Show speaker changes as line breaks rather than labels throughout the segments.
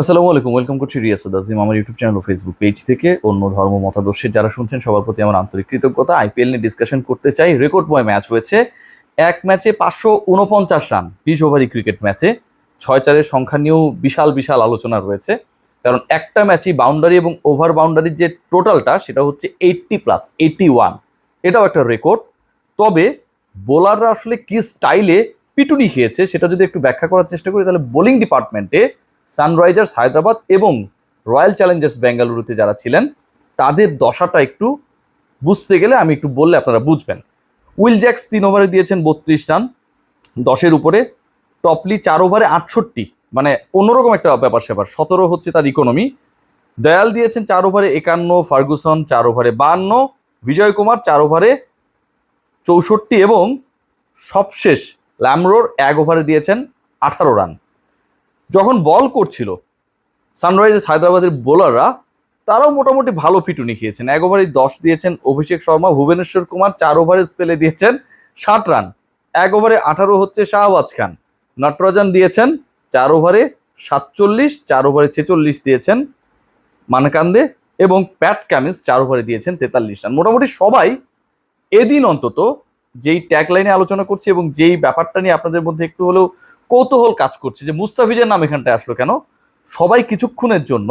আসসালামু আলাইকুম, ওয়েলকাম করছি রিয়াসাদ আজিম আমার ইউটিউব চ্যানেল ও ফেসবুক পেজ থেকে অন্য ধর্ম মতাদর্শের যারা শুনছেন, সবার প্রতি আমার আন্তরিক কৃতজ্ঞতা। আইপিএল নিয়ে ডিসকাশন করতে চাই রেকর্ড বয় ম্যাচ হয়েছে। এক ম্যাচে পাঁচশো উনপঞ্চাশ রান বিশ ওভারি ক্রিকেট ম্যাচে ছয় চারের সংখ্যা নিয়েও বিশাল বিশাল আলোচনা রয়েছে। কারণ একটা ম্যাচই বাউন্ডারি এবং ওভার বাউন্ডারির যে টোটালটা সেটা হচ্ছে এইটটি প্লাস এইটটি ওয়ান এটাও একটা রেকর্ড তবে বোলাররা আসলে কি স্টাইলে পিটুনি খেয়েছে, সেটা যদি একটু ব্যাখ্যা করার চেষ্টা করি, তাহলে বোলিং ডিপার্টমেন্টে সানরাইজার্স হায়দ্রাবাদ এবং রয়্যাল চ্যালেঞ্জার্স বেঙ্গালুরুতে যারা ছিলেন, তাদের দশাটা একটু বুঝতে গেলে আমি একটু বললে আপনারা বুঝবেন। উইল জ্যাক্স তিন ওভারে দিয়েছেন বত্রিশ রান, দশের উপরে। টপলি চার ওভারে আটষট্টি মানে অন্যরকম একটা ব্যাপার স্যাপার, সতেরো হচ্ছে তার ইকোনমি দয়াল দিয়েছেন চার ওভারে একান্ন, ফার্গুসন চার ওভারে বান্ন, বিজয় কুমার চার ওভারে চৌষট্টি এবং সবশেষ ল্যামরোর এক ওভারে দিয়েছেন আঠারো রান। যখন বল করছিল, সানরাইজার্স হায়দ্রাবাদের বোলাররা, তারাও মোটামুটি ভালো পিটুনি খেয়েছেন। এক ওভারে দশ দিয়েছেন অভিষেক শর্মা, ভুবনেশ্বর কুমার চার ওভারে স্পেলে দিয়েছেন ষাট রান। এক ওভারে আঠারো হচ্ছে শাহবাজ খান। নটরাজান দিয়েছেন চার ওভারে সাতচল্লিশ, চার ওভারে ছেচল্লিশ দিয়েছেন মানকান্দে এবং প্যাট ক্যামিস চার ওভারে দিয়েছেন তেতাল্লিশ রান। মোটামুটি সবাই এদিন অন্তত যেই ট্যাগ লাইনে আলোচনা করছি এবং যেই ব্যাপারটা নিয়ে আপনাদের মধ্যে একটু হলেও কৌতূহল কাজ করছে যে মুস্তাফিজের নাম এখানটায় আসলো কেন? সবাই কিছুক্ষণের জন্য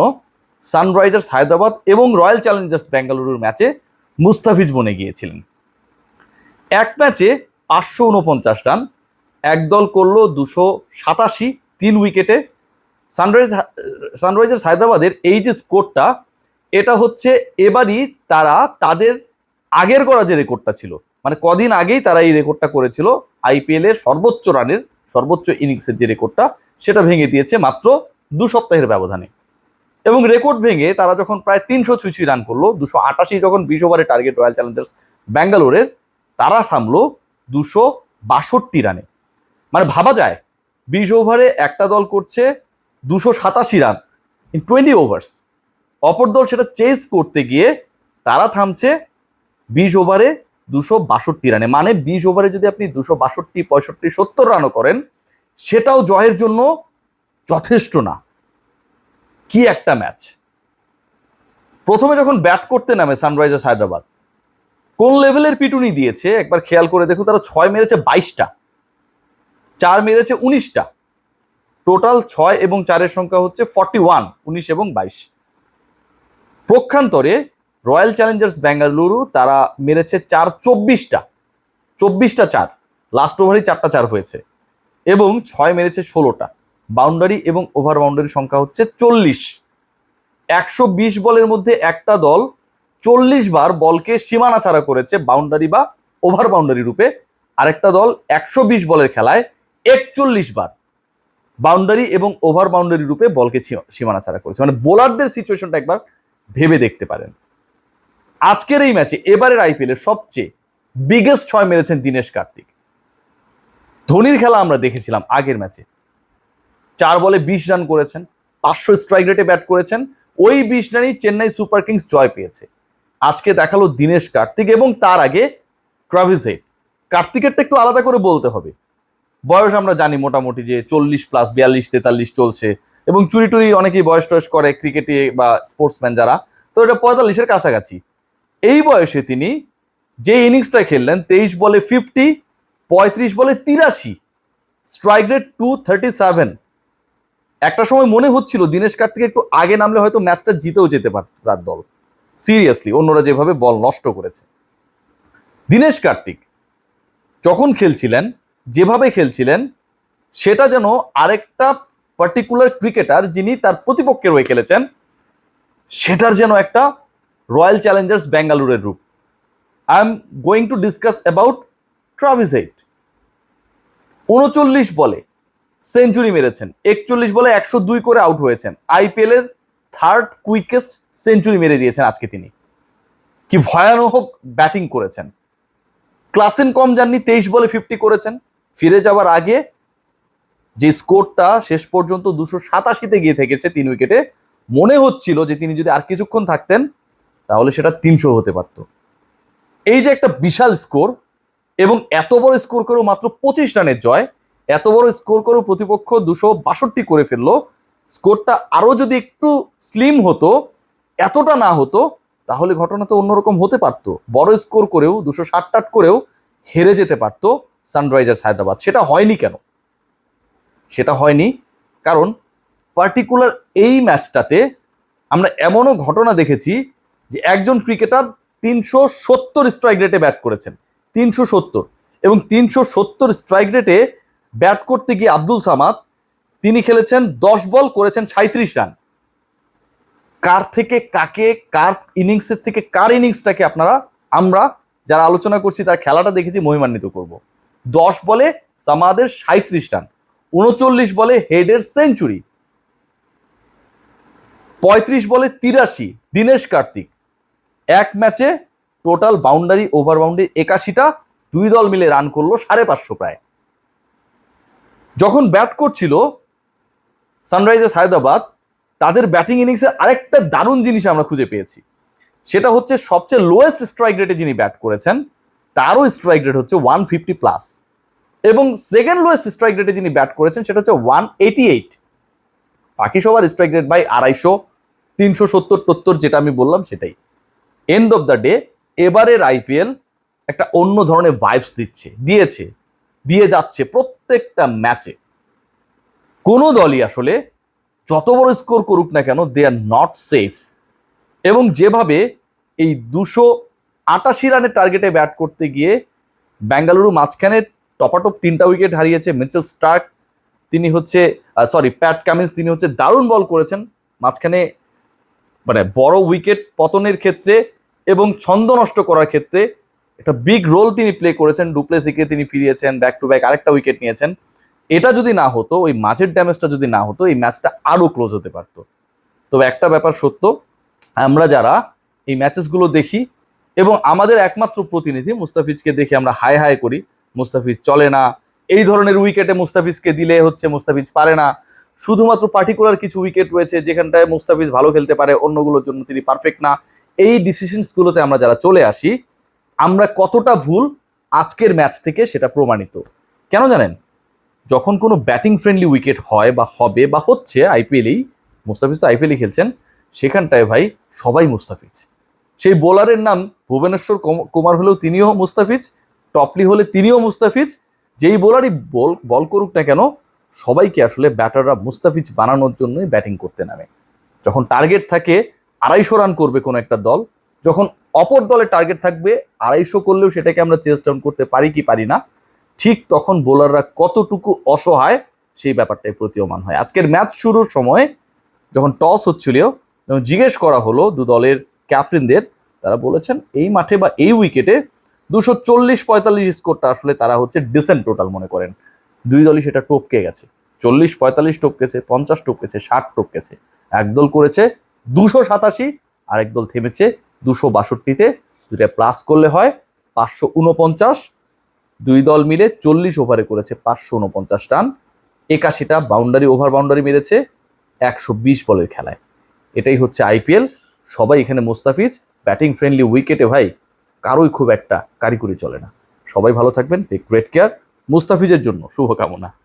সানরাইজার্স হায়দ্রাবাদ এবং রয়্যাল চ্যালেঞ্জার্স বেঙ্গালুরুর ম্যাচে মুস্তাফিজ বনে গিয়েছিলেন। এক ম্যাচে পাঁচশো উনপঞ্চাশ রান একদল করল দুশো সাতাশি তিন উইকেটে। সানরাইজ সানরাইজার্স হায়দ্রাবাদের এই যে স্কোরটা, এটা হচ্ছে এবারই তারা তাদের আগের করা যে রেকর্ডটা ছিল মানে কদিন আগেই তারা এই রেকর্ডটা করেছিল আইপিএলের সর্বোচ্চ রানের সর্বোচ্চ ইনিংসের যে রেকর্ডটা, সেটা ভেঙে দিয়েছে মাত্র দু সপ্তাহের ব্যবধানে। এবং রেকর্ড ভেঙে তারা যখন প্রায় তিনশো ছুঁচি রান করল, দুশো আটাশি যখন বিশ ওভারে টার্গেট রয়্যাল চ্যালেঞ্জার্স ব্যাঙ্গালোরের, তারা থামলো দুশো বাষট্টি রানে। মানে ভাবা যায়, বিশ ওভারে একটা দল করছে দুশো সাতাশি রান ইন টোয়েন্টি ওভার্স অপর দল সেটা চেস করতে গিয়ে তারা থামছে বিশ ওভারে দুশো বাষট্টি রানে। মানে বিশ ওভারে যদি আপনি দুশো বাষট্টি, পঁয়ষট্টি, সত্তর রানও করেন, সেটাও জয়ের জন্য যথেষ্ট না। কি একটা ম্যাচ প্রথমে যখন ব্যাট করতে নামে সানরাইজার্স হায়দ্রাবাদ, কোন লেভেলের পিটুনি দিয়েছে? একবার খেয়াল করে দেখুন, তারা ছয় মেরেছে বাইশটা। চার মেরেছে উনিশটা। টোটাল ছয় এবং চারের সংখ্যা হচ্ছে ফর্টি ওয়ান উনিশ এবং বাইশ। প্রক্ষান্তরে রয়্যাল চ্যালেঞ্জার্স বেঙ্গালুরু, তারা মেরেছে চার, চব্বিশটা চব্বিশটা চার লাস্ট ওভারই চারটা চার হয়েছে। এবং ছয় মেরেছে ষোলোটা। বাউন্ডারি এবং ওভার বাউন্ডারি সংখ্যা হচ্ছে চল্লিশ। একশো বিশ বলের মধ্যে একটা দল চল্লিশ বার বলকে সীমানা ছাড়া করেছে বাউন্ডারি বা ওভার বাউন্ডারি রূপে। আরেকটা দল একশো বিশ বলের খেলায় একচল্লিশ বার বাউন্ডারি এবং ওভার বাউন্ডারি রূপে বলকে সীমা- সীমানা ছাড়া করেছে। মানে বোলারদের সিচুয়েশনটা একবার ভেবে দেখতে পারেন। আজকের এই ম্যাচে এবারের আইপিএল এর সবচেয়ে বিগেস্ট ছয় মেরেছেন দীনেশ কার্তিক। ধোনির খেলা আমরা দেখেছিলাম আগের ম্যাচে। চার বলে বিশ রান করেছেন, পাঁচশো স্ট্রাইক রেটে ব্যাট করেছেন, ওই বিশ রানই চেন্নাই সুপার কিংস জয় পেয়েছে। আজকে দেখাল দীনেশ কার্তিক এবং তার আগে ট্রাভিস হেড। কার্তিকেরটা একটু আলাদা করে বলতে হবে। বয়স আমরা জানি মোটামুটি যে চল্লিশ প্লাস বিয়াল্লিশ, তেতাল্লিশ চলছে এবং চুরি টুরি অনেকেই বয়স টয়স করে ক্রিকেটে বা স্পোর্টসম্যান যারা। তো এটা পঁয়তাল্লিশের কাছাকাছি। এই বয়সে তিনি যে ইনিংসটা খেললেন, তেইশ বলে ফিফটি পঁয়ত্রিশ বলে তিরাশি strike rate two thirty seven একটা সময় মনে হচ্ছিল দিনেশ কার্তিক একটু আগে নামলে হয়তো ম্যাচটা জিতেও যেতে পারত তার দল। সিরিয়াসলি অন্যরা যেভাবে বল নষ্ট করেছে। দিনেশ কার্তিক যখন খেলছিলেন, যেভাবে খেলছিলেন, সেটা যেন আরেকটা পার্টিকুলার ক্রিকেটার যিনি তার প্রতিপক্ষের হয়ে খেলেছেন, সেটার যেন একটা রয়্যাল চ্যালেঞ্জার্স বেঙ্গালুরের রূপ I am going to discuss about Travis eight উনচল্লিশ বলে সেঞ্চুরি মেরেছেন। একচল্লিশ বলে একশো দুই করে আউট হয়েছেন। আইপিএল এর থার্ড কুইকেস্ট সেঞ্চুরি মেরে দিয়েছেন আজকে তিনি। কি ভয়ানক ব্যাটিং করেছেন। ক্লাসেন কম যাননি, তেইশ বলে ফিফটি করেছেন। ফিরে যাওয়ার আগে যে স্কোরটা শেষ পর্যন্ত দুশো সাতাশিতে গিয়ে থেকেছে তিন উইকেটে মনে হচ্ছিল যে তিনি যদি আর কিছুক্ষণ থাকতেন তাহলে সেটা তিনশো হতে পারত। এই যে একটা বিশাল স্কোর এবং এত বড় স্কোর করেও মাত্র পঁচিশ রানের জয়, এত বড় স্কোর করেও প্রতিপক্ষ দুশো বাষট্টি করে ফেলল। স্কোরটা আরও যদি একটু স্লিম হতো, এতটা না হতো, তাহলে ঘটনা তো অন্যরকম হতে পারতো। বড় স্কোর করেও, দুশো ষাট টাট করেও হেরে যেতে পারতো সানরাইজার্স হায়দ্রাবাদ। সেটা হয়নি কেন? সেটা হয়নি কারণ পার্টিকুলার এই ম্যাচটাতে আমরা এমনও ঘটনা দেখেছি যে একজন ক্রিকেটার তিনশো সত্তর স্ট্রাইক রেটে ব্যাট করেছেন, তিনশো সত্তর। এবং তিনশো সত্তর স্ট্রাইক রেটে ব্যাট করতে গিয়ে আব্দুল সামাদ, তিনি খেলেছেন দশ বল, করেছেন সাঁত্রিশ রান কার থেকে কাকে, কার ইনিংসের থেকে কার ইনিংসটাকে আপনারা, আমরা যারা আলোচনা করছি, তার খেলাটা দেখেছি, মহিমান্বিত করব। দশ বলে সামাদের সাঁত্রিশ রান উনচল্লিশ বলে হেডের সেঞ্চুরি, পঁয়ত্রিশ বলে তিরাশি, দীনেশ কার্তিক এক ম্যাচে টোটাল বাউন্ডারি, ওভার বাউন্ডারি একাশিটা দুই দল মিলে রান করল সাড়ে পাঁচশো প্রায়। যখন ব্যাট করছিল সানরাইজার্স হায়দ্রাবাদ, তাদের ব্যাটিং ইনিংসে আরেকটা দারুণ জিনিস আমরা খুঁজে পেয়েছি। সেটা হচ্ছে সবচেয়ে লোয়েস্ট স্ট্রাইক রেটে যিনি ব্যাট করেছেন, তারও স্ট্রাইক রেট হচ্ছে ওয়ান ফিফটি প্লাস এবং সেকেন্ড লোয়েস্ট স্ট্রাইক রেটে যিনি ব্যাট করেছেন, সেটা হচ্ছে ওয়ান এইটি এইট বাকি সবার স্ট্রাইক রেট বাই আড়াইশো, তিনশো সত্তর টত্তর যেটা আমি বললাম সেটাই। এন্ড অফ দ্য ডে এবারের আইপিএল একটা অন্য ধরনের ভাইবস দিচ্ছে, দিয়েছে, দিয়ে যাচ্ছে প্রত্যেকটা ম্যাচে কোনো দলই আসলে যত বড় স্কোর করুক না কেন দে আর নট সেফ এবং যেভাবে এই দুশো আটাশি রানের টার্গেটে ব্যাট করতে গিয়ে বেঙ্গালুরু মাঝখানে টপাটপ তিনটা উইকেট হারিয়েছে মিচেল স্টার্ক তিনি হচ্ছে সরি প্যাট কামিন্স তিনি হচ্ছে দারুণ বল করেছেন। মাঝখানে মানে বড় উইকেট পতনের ক্ষেত্রে এবং ছন্দ নষ্ট করার ক্ষেত্রে একটা বিগ রোল তিনি প্লে করেছেন। ডুপ্লেসিকে তিনি ফিরিয়েছেন ব্যাক টু ব্যাক আরেকটা উইকেট নিয়েছেন। এটা যদি না হতো, ওই মাঝের ড্যামেজটা যদি না হতো, এই ম্যাচটা আরও ক্লোজ হতে পারতো। তবে একটা ব্যাপার সত্য, আমরা যারা এই ম্যাচেসগুলো দেখি এবং আমাদের একমাত্র প্রতিনিধি মুস্তাফিজকে দেখে আমরা হাই হাই করি, মুস্তাফিজ চলে না, এই ধরনের উইকেটে মুস্তাফিজকে দিলে হচ্ছে মুস্তাফিজ পারে না। শুধুমাত্র পার্টিকুলার কিছু উইকেট রয়েছে যেখানটায় মুস্তাফিজ ভালো খেলতে পারে, অন্যগুলোর জন্য তিনি পারফেক্ট না। এই ডিসিশনসগুলোতে আমরা যারা চলে আসি, আমরা কতটা ভুল আজকের ম্যাচ থেকে সেটা প্রমাণিত। কেন জানেন? যখন কোনো ব্যাটিং ফ্রেন্ডলি উইকেট হয় বা হবে বা হচ্ছে আইপিএলেই মুস্তাফিজ তো আইপিএলই খেলছেন, সেখানটায় ভাই সবাই মুস্তাফিজ। সেই বোলারের নাম ভুবনেশ্বর কুমার হলেও তিনিও মুস্তাফিজ, টপলি হলে তিনিও মুস্তাফিজ, যেই বোলারই বল বল করুক না কেন সবাইকে আসলে ব্যাটাররা মুস্তাফিজ বানানোর জন্যই ব্যাটিং করতে নামে। যখন টার্গেট থাকে, আড়াইশো রান করবে কোনো একটা দল। যখন অপর দলের টার্গেট থাকবে, আড়াইশো করলেও সেটাকে আমরা চেস ডাউন করতে পারি কি পারি না, ঠিক তখন বোলাররা কতটুকু অসহায় সেই ব্যাপারটাই প্রতীয়মান হয়। আজকের ম্যাচ শুরুর সময় যখন টস হচ্ছিল, যখন জিজ্ঞেস করা হলো দু দলের ক্যাপ্টেনদের, তারা বলেছেন, এই মাঠে বা এই উইকেটে দুশো চল্লিশ পঁয়তাল্লিশ স্কোরটা আসলে তারা হচ্ছে ডিসেন্ট টোটাল মনে করেন। দুই দলই সেটা টপকে গেছে। চল্লিশ, পঁয়তাল্লিশ টপকেছে পঞ্চাশ টপকেছে ষাট টপকেছে একদল করেছে দুশো সাতাশি, আরেক দল থেমেছে দুশো বাষট্টিতে। দুটা প্লাস করলে হয় পাঁচশো উনপঞ্চাশ। দুই দল মিলে চল্লিশ ওভারে করেছে পাঁচশো উনপঞ্চাশ রান। একাশিটা বাউন্ডারি ওভার বাউন্ডারি মেরেছে একশো বিশ বলের খেলায়। এটাই হচ্ছে আইপিএল সবাই এখানে মোস্তাফিজ ব্যাটিং ফ্রেন্ডলি উইকেটে ভাই কারোই খুব একটা কারিকুরি চলে না। সবাই ভালো থাকবেন টেক গ্রেট কেয়ার মুস্তাফিজের জন্য শুভকামনা।